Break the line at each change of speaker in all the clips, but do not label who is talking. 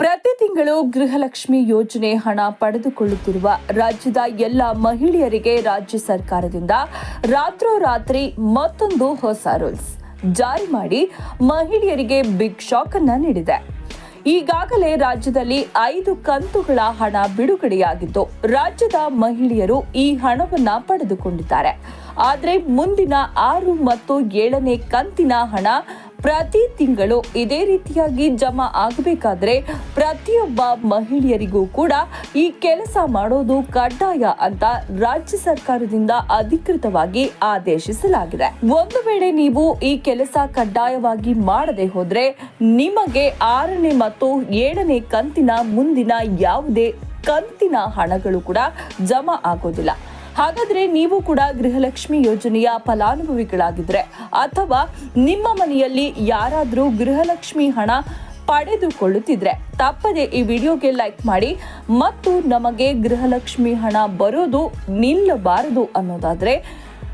ಪ್ರತಿ ತಿಂಗಳು ಗೃಹಲಕ್ಷ್ಮಿ ಯೋಜನೆ ಹಣ ಪಡೆದುಕೊಳ್ಳುತ್ತಿರುವ ರಾಜ್ಯದ ಎಲ್ಲ ಮಹಿಳೆಯರಿಗೆ ರಾಜ್ಯ ಸರ್ಕಾರದಿಂದ ರಾತ್ರೋರಾತ್ರಿ ಮತ್ತೊಂದು ಹೊಸ ರೂಲ್ಸ್ ಜಾರಿ ಮಾಡಿ ಮಹಿಳೆಯರಿಗೆ ಬಿಗ್ ಶಾಕ್ ಅನ್ನ ನೀಡಿದೆ. ಈಗಾಗಲೇ ರಾಜ್ಯದಲ್ಲಿ ಐದು ಕಂತುಗಳ ಹಣ ಬಿಡುಗಡೆಯಾಗಿದ್ದು, ರಾಜ್ಯದ ಮಹಿಳೆಯರು ಈ ಹಣವನ್ನ ಪಡೆದುಕೊಂಡಿದ್ದಾರೆ. ಆದರೆ ಮುಂದಿನ ಆರು ಮತ್ತು ಏಳನೇ ಕಂತಿನ ಹಣ ಪ್ರತಿ ತಿಂಗಳು ಇದೇ ರೀತಿಯಾಗಿ ಜಮಾ ಆಗಬೇಕಾದ್ರೆ ಪ್ರತಿಯೊಬ್ಬ ಮಹಿಳೆಯರಿಗೂ ಕೂಡ ಈ ಕೆಲಸ ಮಾಡೋದು ಕಡ್ಡಾಯ ಅಂತ ರಾಜ್ಯ ಸರ್ಕಾರದಿಂದ ಅಧಿಕೃತವಾಗಿ ಆದೇಶಿಸಲಾಗಿದೆ. ಒಂದು ವೇಳೆ ನೀವು ಈ ಕೆಲಸ ಕಡ್ಡಾಯವಾಗಿ ಮಾಡದೆ ಹೋದ್ರೆ ನಿಮಗೆ ಆರನೇ ಮತ್ತು ಏಳನೇ ಕಂತಿನ ಮುಂದಿನ ಯಾವುದೇ ಕಂತಿನ ಹಣಗಳು ಕೂಡ ಜಮಾ ಆಗೋದಿಲ್ಲ. ಹಾಗಾದ್ರೆ ನೀವು ಕೂಡ ಗೃಹಲಕ್ಷ್ಮಿ ಯೋಜನೆಯ ಫಲಾನುಭವಿಗಳಾಗಿದ್ರೆ ಅಥವಾ ನಿಮ್ಮ ಮನೆಯಲ್ಲಿ ಯಾರಾದರೂ ಗೃಹಲಕ್ಷ್ಮಿ ಹಣ ಪಡೆದುಕೊಳ್ಳುತ್ತಿದ್ರೆ ತಪ್ಪದೆ ಈ ವಿಡಿಯೋಗೆ ಲೈಕ್ ಮಾಡಿ ಮತ್ತು ನಮಗೆ ಗೃಹಲಕ್ಷ್ಮಿ ಹಣ ಬರೋದು ನಿಲ್ಲಬಾರದು ಅನ್ನೋದಾದ್ರೆ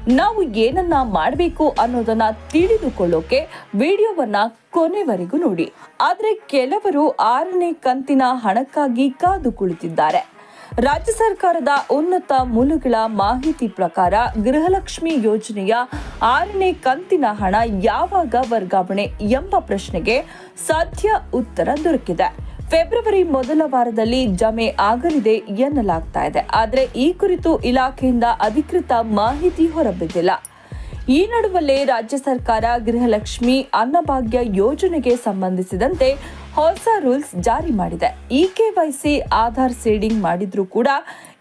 ನಾವು ಏನನ್ನ ಮಾಡಬೇಕು ಅನ್ನೋದನ್ನ ತಿಳಿದುಕೊಳ್ಳೋಕೆ ವಿಡಿಯೋವನ್ನ ಕೊನೆವರೆಗೂ ನೋಡಿ. ಆದರೆ ಕೆಲವರು ಆರನೇ ಕಂತಿನ ಹಣಕ್ಕಾಗಿ ಕಾದು ಕುಳಿತಿದ್ದಾರೆ. ರಾಜ್ಯ ಸರ್ಕಾರದ ಉನ್ನತ ಮೂಲಗಳ ಮಾಹಿತಿ ಪ್ರಕಾರ ಗೃಹಲಕ್ಷ್ಮಿ ಯೋಜನೆಯ ಆರನೇ ಕಂತಿನ ಹಣ ಯಾವಾಗ ವರ್ಗಾವಣೆ ಎಂಬ ಪ್ರಶ್ನೆಗೆ ಸದ್ಯ ಉತ್ತರ ದೊರಕಿದೆ. ಫೆಬ್ರವರಿ ಮೊದಲ ವಾರದಲ್ಲಿ ಜಮೆ ಆಗಲಿದೆ ಎನ್ನಲಾಗ್ತಾ ಇದೆ. ಆದರೆ ಈ ಕುರಿತು ಇಲಾಖೆಯಿಂದ ಅಧಿಕೃತ ಮಾಹಿತಿ ಹೊರಬಿದ್ದಿಲ್ಲ. ಈ ನಡುವಲ್ಲೇ ರಾಜ್ಯ ಸರ್ಕಾರ ಗೃಹಲಕ್ಷ್ಮಿ ಅನ್ನಭಾಗ್ಯ ಯೋಜನೆಗೆ ಸಂಬಂಧಿಸಿದಂತೆ ಹೊಸ ರೂಲ್ಸ್ ಜಾರಿ ಮಾಡಿದೆ. ಇ ಕೆವೈಸಿ ಆಧಾರ್ ಸೀಡಿಂಗ್ ಮಾಡಿದ್ರೂ ಕೂಡ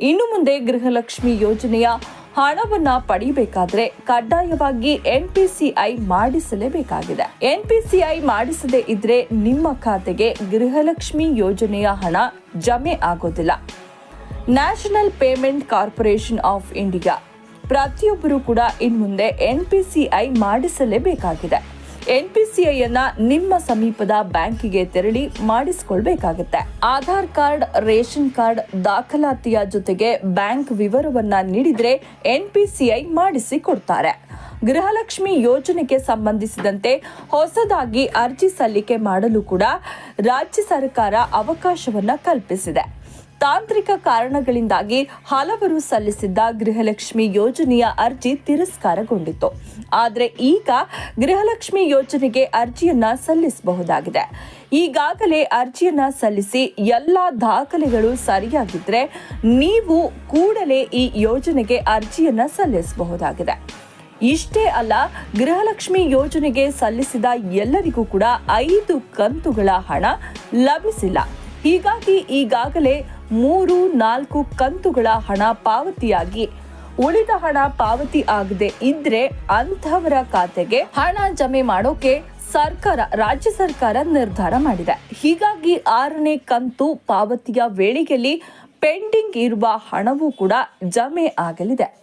ಇನ್ನು ಮುಂದೆ ಗೃಹಲಕ್ಷ್ಮಿ ಯೋಜನೆಯ ಹಣವನ್ನ ಪಡಿಬೇಕಾದ್ರೆ ಕಡ್ಡಾಯವಾಗಿ ಎನ್ಪಿಸಿಐ ಮಾಡಿಸಲೇಬೇಕಾಗಿದೆ. ಎನ್ಪಿಸಿಐ ಮಾಡಿಸದೇ ಇದ್ರೆ ನಿಮ್ಮ ಖಾತೆಗೆ ಗೃಹಲಕ್ಷ್ಮಿ ಯೋಜನೆಯ ಹಣ ಜಮೆ ಆಗೋದಿಲ್ಲ. National payment corporation of India ಪ್ರತಿಯೊಬ್ಬರು ಕೂಡ ಇನ್ಮುಂದೆ ಎನ್ ಪಿ ಸಿ ಐ ಮಾಡಿಸಲೇಬೇಕಾಗಿದೆ. ಎನ್ ಪಿ ಸಿ ಐ ಅನ್ನ ನಿಮ್ಮ ಸಮೀಪದ ಬ್ಯಾಂಕಿಗೆ ತೆರಳಿ ಮಾಡಿಸಿಕೊಳ್ಬೇಕಾಗುತ್ತೆ. ಆಧಾರ್ ಕಾರ್ಡ್, ರೇಷನ್ ಕಾರ್ಡ್ ದಾಖಲಾತಿಯ ಜೊತೆಗೆ ಬ್ಯಾಂಕ್ ವಿವರವನ್ನ ನೀಡಿದ್ರೆ ಎನ್ ಪಿ ಸಿ ಐ ಮಾಡಿಸಿ ಕೊಡ್ತಾರೆ ಗೃಹಲಕ್ಷ್ಮಿ ಯೋಜನೆಗೆ ಸಂಬಂಧಿಸಿದಂತೆ ಹೊಸದಾಗಿ ಅರ್ಜಿ ಸಲ್ಲಿಕೆ ಮಾಡಲು ಕೂಡ ರಾಜ್ಯ ಸರ್ಕಾರ ಅವಕಾಶವನ್ನ ಕಲ್ಪಿಸಿದೆ. ತಾಂತ್ರಿಕ ಕಾರಣಗಳಿಂದಾಗಿ ಹಲವರು ಸಲ್ಲಿಸಿದ್ದ ಗೃಹಲಕ್ಷ್ಮಿ ಯೋಜನೆಯ ಅರ್ಜಿ ತಿರಸ್ಕಾರಗೊಂಡಿತ್ತು. ಆದರೆ ಈಗ ಗೃಹಲಕ್ಷ್ಮಿ ಯೋಜನೆಗೆ ಅರ್ಜಿಯನ್ನ ಸಲ್ಲಿಸಬಹುದಾಗಿದೆ. ಈಗಾಗಲೇ ಅರ್ಜಿಯನ್ನ ಸಲ್ಲಿಸಿ ಎಲ್ಲ ದಾಖಲೆಗಳು ಸರಿಯಾಗಿದ್ರೆ ನೀವು ಕೂಡಲೇ ಈ ಯೋಜನೆಗೆ ಅರ್ಜಿಯನ್ನ ಸಲ್ಲಿಸಬಹುದಾಗಿದೆ. ಇಷ್ಟೇ ಅಲ್ಲ, ಗೃಹಲಕ್ಷ್ಮಿ ಯೋಜನೆಗೆ ಸಲ್ಲಿಸಿದ ಎಲ್ಲರಿಗೂ ಕೂಡ ಐದು ಕಂತುಗಳ ಹಣ ಲಭಿಸಿಲ್ಲ. ಹೀಗಾಗಿ ಈಗಾಗಲೇ ಮೂರು, ನಾಲ್ಕು ಕಂತುಗಳ ಹಣ ಪಾವತಿಯಾಗಿ. ಉಳಿದ ಹಣ ಪಾವತಿ ಆಗದೆ ಇದ್ರೆ ಅಂಥವರ ಖಾತೆಗೆ ಹಣ ಜಮೆ ಮಾಡೋಕೆ ಸರ್ಕಾರ, ರಾಜ್ಯ ಸರ್ಕಾರ ನಿರ್ಧಾರ ಮಾಡಿದೆ. ಹೀಗಾಗಿ ಆರನೇ ಕಂತು ಪಾವತಿಯ ವೇಳೆಯಲ್ಲಿ ಪೆಂಡಿಂಗ್ ಇರುವ ಹಣವೂ ಕೂಡ ಜಮೆ ಆಗಲಿದೆ.